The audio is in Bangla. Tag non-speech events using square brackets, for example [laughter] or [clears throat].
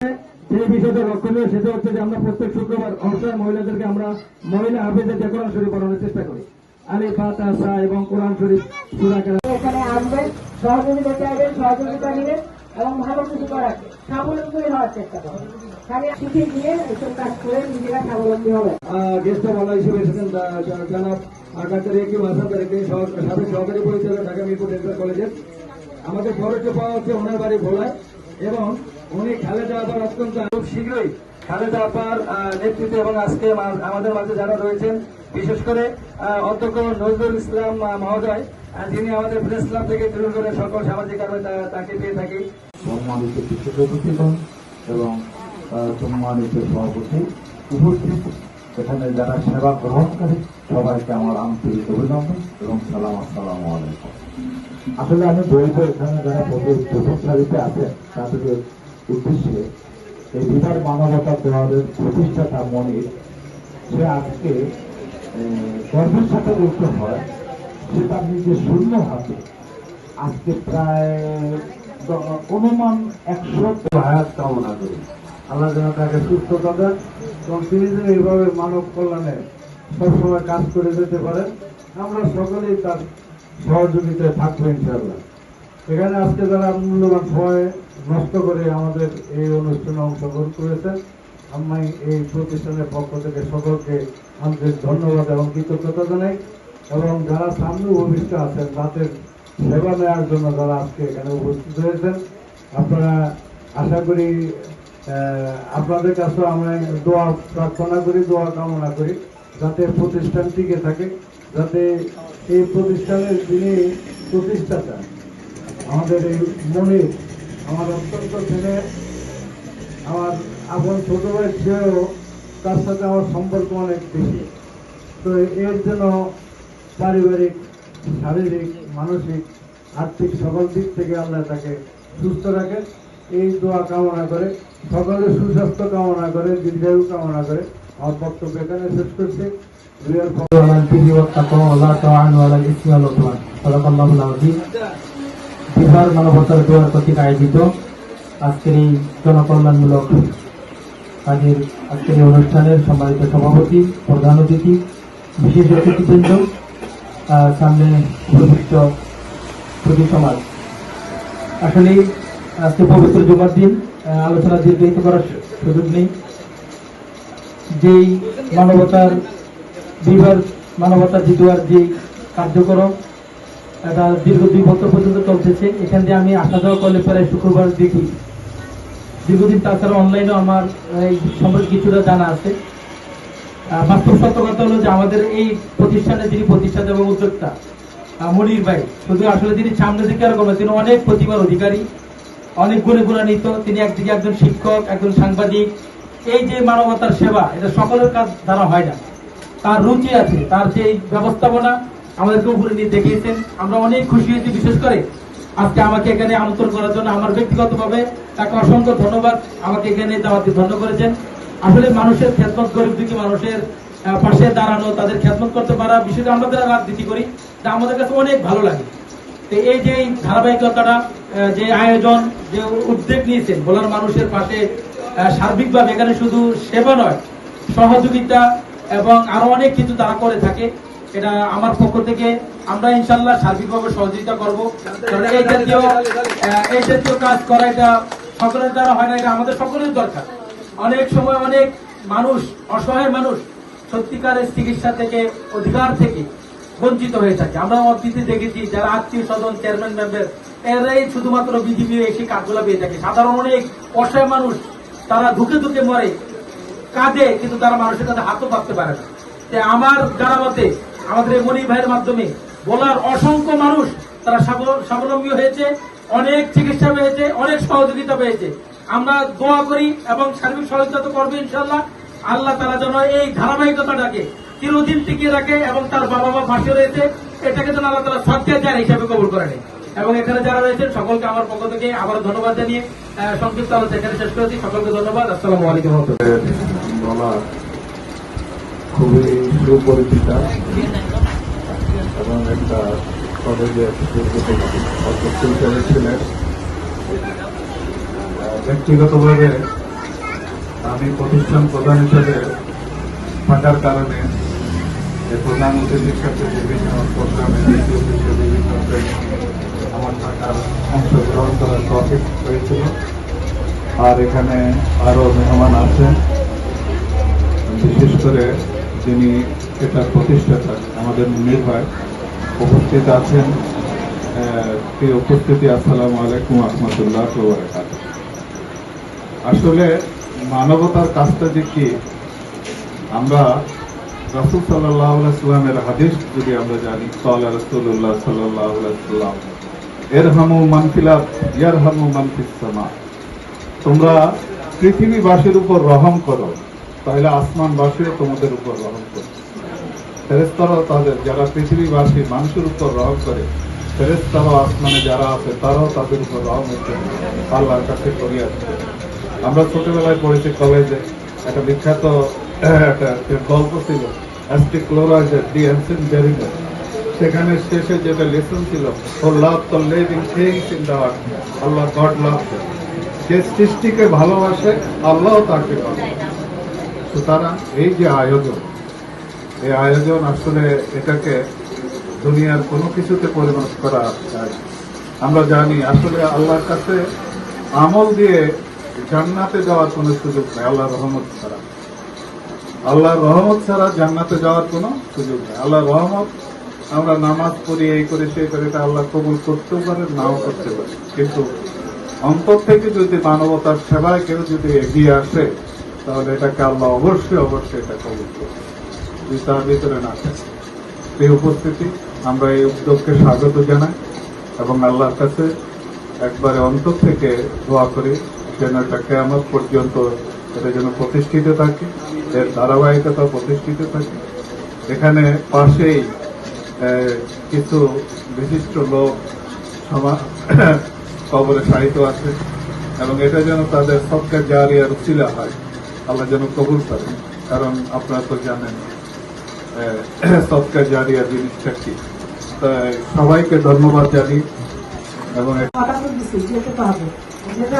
যে বিষয়টা লক্ষণীয় সেটা হচ্ছে যে আমরা প্রত্যেক শুক্রবার অবসর মহিলাদেরকে আমরা মহিলা হাফিজের যে কোরআন শরীফ পড়ানোর চেষ্টা করি। আলী ফাতা এবং কোরআন শরীফ সুরা এখানে আসবেন সহযোগিতা চাইবেন সহযোগিতা নেবেন এবং ভালো কিছু করার স্বাবলম্বী হওয়ার চেষ্টা করবেন। শিখে দিয়ে এসব কাজ করে নিজেরা স্বাবলম্বী হবে গেস্ট বলা হিসেবে এসেছেন জনাব ডাক্তার এ কিউ তারিখে সাবেক সহকারী পরিচালক ঢাকা মিরপুর ডেন্টাল কলেজের। আমাদের পরোক্ষ পাওয়া হচ্ছে ওনার বাড়ি ভোলায় এবং উনি খালেদা আপার অত্যন্ত খুব শীঘ্রই খালেদা আপার নেতৃত্বে এবং আজকে আমাদের মাঝে যারা রয়েছেন, বিশেষ করে অধ্যক্ষ নজরুল ইসলাম মহোদয় যিনি আমাদের প্রেস ক্লাব থেকে শুরু করে সকল সামাজিক কর্মে তাকে পেয়ে থাকি। সম্মানিত এবং সম্মানিত সভাপতি উপস্থিত। এখানে যারা সেবা গ্রহণ করে সবাইকে আমার আন্তরিক অভিনন্দন এবং সালাম, আসসালাম আলাইকুম। আসলে আমি বলব, এখানে যারা প্রতি- প্রথম সারিতে আছেন তাদের উদ্দেশ্যে এই বিধার মানবতা দেওয়ালের প্রতিষ্ঠাতা মনির, সে আজকে গর্বের সাথে বলতে হয়। সে তার নিজের শূন্য হাতে আজকে প্রায় অনুমান একশো হায়াত কামনা করি। আল্লাহ যেন তাকে সুস্থতা দেন এবং তিনি যেন এইভাবে মানব কল্যাণে সবসময় কাজ করে যেতে পারেন। আমরা সকলেই তার সহযোগিতায় থাকব ইনশাল্লাহ এখানে আজকে যারা মূল্যবান সময় নষ্ট করে আমাদের এই অনুষ্ঠানে অংশগ্রহণ করেছেন, আমি এই প্রতিষ্ঠানের পক্ষ থেকে সকলকে আন্তরিক ধন্যবাদ এবং কৃতজ্ঞতা জানাই। এবং যারা সামনে ভবিষ্যৎ আছেন, তাদের সেবা নেওয়ার জন্য যারা আজকে এখানে উপস্থিত হয়েছেন, আপনারা আশা করি আপনাদের কাছে আমরা দোয়া প্রার্থনা করি, দোয়া কামনা করি, যাতে প্রতিষ্ঠান টিকে থাকে, যাতে এই প্রতিষ্ঠানের যিনি প্রতিষ্ঠাতা আমাদের এই মনির আমার অত্যন্ত ছেলে আমার আপন ছোট ভাই চেয়েও তার সাথে আমার সম্পর্ক অনেক বেশি তো এর জন্য পারিবারিক শারীরিক মানসিক আর্থিক সকল দিক থেকে আল্লাহ তাকে সুস্থ রাখে এই দোয়া কামনা করে সকলের সুস্বাস্থ্য কামনা করে দীর্ঘায়ু কামনা করে আমার বক্তব্য এখানে শেষ করছি দুইয়ের على البر والتقوى ولا تعاونوا على الاثم والعدوان صدق الله العظيم বিহার মানবতার দোয়ার কর্তৃক আয়োজিত। আজকের এই জনকল্যাণমূলক কাজের আজকের এই অনুষ্ঠানের সম্মানিত সভাপতি, প্রধান অতিথি, বিশেষ অতিথিবৃন্দ সামনে উপস্থিত প্রতি সমাজ। আসলে আজকে পবিত্র জুমার দিন আলোচনা দীর্ঘায়িত করার সুযোগ নেই। যেই মানবতার, বিভার মানবতার জিতোয়ার যে কার্যক্রম এটা দীর্ঘ দুই বছর পর্যন্ত চলতেছে। এখান দিয়ে আমি আসা যাওয়া করলে প্রায় শুক্রবার দেখি। দীর্ঘদিন তাছাড়া অনলাইনেও আমার এই সম্পর্কে কিছুটা জানা আছে। বাস্তব সত্য কথা হলো যে আমাদের এই প্রতিষ্ঠানে যিনি প্রতিষ্ঠাতা এবং উদ্যোক্তা মনির ভাই শুধু আসলে তিনি সামনে দিকে এরকম না, তিনি অনেক প্রতিভার অধিকারী অনেক গুণে গুণান্বিত। তিনি একদিকে একজন শিক্ষক একজন সাংবাদিক। এই যে মানবতার সেবা এটা সকলের কাজ দ্বারা হয় না। তার রুচি আছে তার যে ব্যবস্থাপনা আমাদেরকে উপরে নিয়ে দেখিয়েছেন। আমরা অনেক খুশি হয়েছি, বিশেষ করে আজকে আমাকে এখানে আমন্ত্রণ করার জন্য। আমার ব্যক্তিগতভাবে তাকে অসংখ্য ধন্যবাদ। আমাকে এখানে দাওয়াতে ধন্য করেছেন। আসলে মানুষের খেদমত, গরিব দুঃখী মানুষের পাশে দাঁড়ানো, তাদের খেদমত করতে পারা বিষয়টা আমরা যারা রাজনীতি করি তা আমাদের কাছে অনেক ভালো লাগে। তো এই যে ধারাবাহিকতাটা যে আয়োজন, যে উদ্যোগ নিয়েছেন, বলার মানুষের পাশে সার্বিকভাবে এখানে শুধু সেবা নয়, সহযোগিতা এবং আরও অনেক কিছু তারা করে থাকে। এটা আমার পক্ষ থেকে আমরা ইনশাল্লাহ সার্বিকভাবে সহযোগিতা করব। এই জাতীয় এই জাতীয় কাজ করা এটা সকলের দ্বারা হয় না, এটা আমাদের সকলের দরকার। অনেক সময় অনেক মানুষ, অসহায় মানুষ সত্যিকারের চিকিৎসা থেকে, অধিকার থেকে বঞ্চিত হয়ে থাকে। আমরা অতীতে দেখেছি যারা আত্মীয় স্বজন, চেয়ারম্যান, মেম্বার, এরাই শুধুমাত্র বিজেপি এসে কাজগুলো পেয়ে থাকে। সাধারণ অনেক অসহায় মানুষ, তারা ধুকে ধুকে মরে, কাঁদে, কিন্তু তারা মানুষের কাছে হাতও পাততে পারে না। আমার যারা মতে আমাদের মনির ভাইয়ের মাধ্যমে বলার অসংখ্য মানুষ তারা স্বাবলম্বী হয়েছে, অনেক চিকিৎসা পেয়েছে, অনেক সহযোগিতা পেয়েছে। আমরা দোয়া করি এবং সার্বিক সহযোগিতা তো করবে ইনশাল্লাহ আল্লাহ তারা যেন এই ধারাবাহিকতাটাকে চিরদিন টিকিয়ে রাখে এবং তার বাবা মা পাশে রয়েছে, এটাকে যেন আল্লাহ তারা সত্যি যার হিসাবে কবুল করে নেয়। এবং এখানে যারা রয়েছেন, সকলকে আমার পক্ষ থেকে আবার ধন্যবাদ জানিয়ে সংক্ষিপ্ত আলোচনা এখানে শেষ করেছি। সকলকে ধন্যবাদ। আসসালামু আলাইকুম খুবই সুপরিচিতা এবং একটা কলেজের অধ্যক্ষ ছিলেন। ব্যক্তিগতভাবে আমি প্রতিষ্ঠান প্রধান হিসেবে থাকার কারণে এই প্রধান অতিথির বিভিন্ন প্রোগ্রামে বিভিন্ন আমার থাকার অংশগ্রহণ করার টপিক হয়েছিল। আর এখানে আরও মেহমান আছেন। বিশেষ করে যিনি এটার প্রতিষ্ঠাতা আমাদের নির্ভয় উপস্থিত আছেন উপস্থিতি, আসসালামু আলাইকুম রহমতুল্লাহ আসলে মানবতার কাজটা যে কি, আমরা রসুল সাল্লাহ সাল্লামের হাদিস যদি আমরা জানি কলা রসুল্লাহ সাল্লাহ সাল্লাম এর হামু মানফিলাত ইয়ার হামু মানফিসমা তোমরা পৃথিবীবাসীর উপর রহম করো। তাহলে আসমানবাসীও তোমাদের উপর রহম করবে। ফেরেস্তারাও তাদের, যারা পৃথিবীবাসী মানুষের উপর রহম করে ফেরেস্তারাও আসমানে যারা আছে, তারাও তাদের উপর রহম হচ্ছে আল্লাহর কাছে করিয়া আমরা ছোটবেলায় পড়েছি কলেজে, একটা বিখ্যাত, একটা গল্প ছিল, অ্যাস্টিক ক্লোরাইডের দি অ্যানসেন্ট জেরিমের সেখানে শেষে যেটা লেসন ছিল ও love to living things in the Allah God love যে সৃষ্টিকে ভালোবাসে আল্লাহ তাকে ভালোবাসে। সুতরাং এই যে আয়োজন, এই আয়োজন আসলে এটাকে দুনিয়ার কোনো কিছুতে পরিণত করা যায়। আমরা জানি আসলে আল্লাহর কাছে আমল দিয়ে জান্নাতে যাওয়ার কোনো সুযোগ নেই, আল্লাহর রহমত ছাড়া। আল্লাহর রহমত ছাড়া জান্নাতে যাওয়ার কোনো সুযোগ নেই। আল্লাহর রহমত, আমরা নামাজ পড়ি, এই করে সেই করে, এটা আল্লাহ কবুল করতেও পারে, নাও করতে পারে। কিন্তু অন্তর থেকে যদি মানবতার সেবায় কেউ যদি এগিয়ে আসে তাহলে এটাকে আল্লাহ অবশ্যই অবশ্যই এটা কবুল তার ভিতরে না থাকে এই উপস্থিতি আমরা এই উদ্যোগকে স্বাগত জানাই এবং আল্লাহর কাছে একবারে অন্তর থেকে দোয়া করি যেন এটা কেয়ামত পর্যন্ত এটা যেন প্রতিষ্ঠিত থাকে, এর ধারাবাহিকতা প্রতিষ্ঠিত থাকে। এখানে পাশেই কিছু বিশিষ্ট লোক কবরে সাহিত্য আছে এবং এটা যেন তাদের সবকে জারিয়ার উচিলা হয়। আল্লাহ যেন কবুল করেন। কারণ আপনারা তো জানেন [clears throat] সৎকার জারিয়া জিনিসটা কি সবাইকে ধন্যবাদ জানি এবং যেতে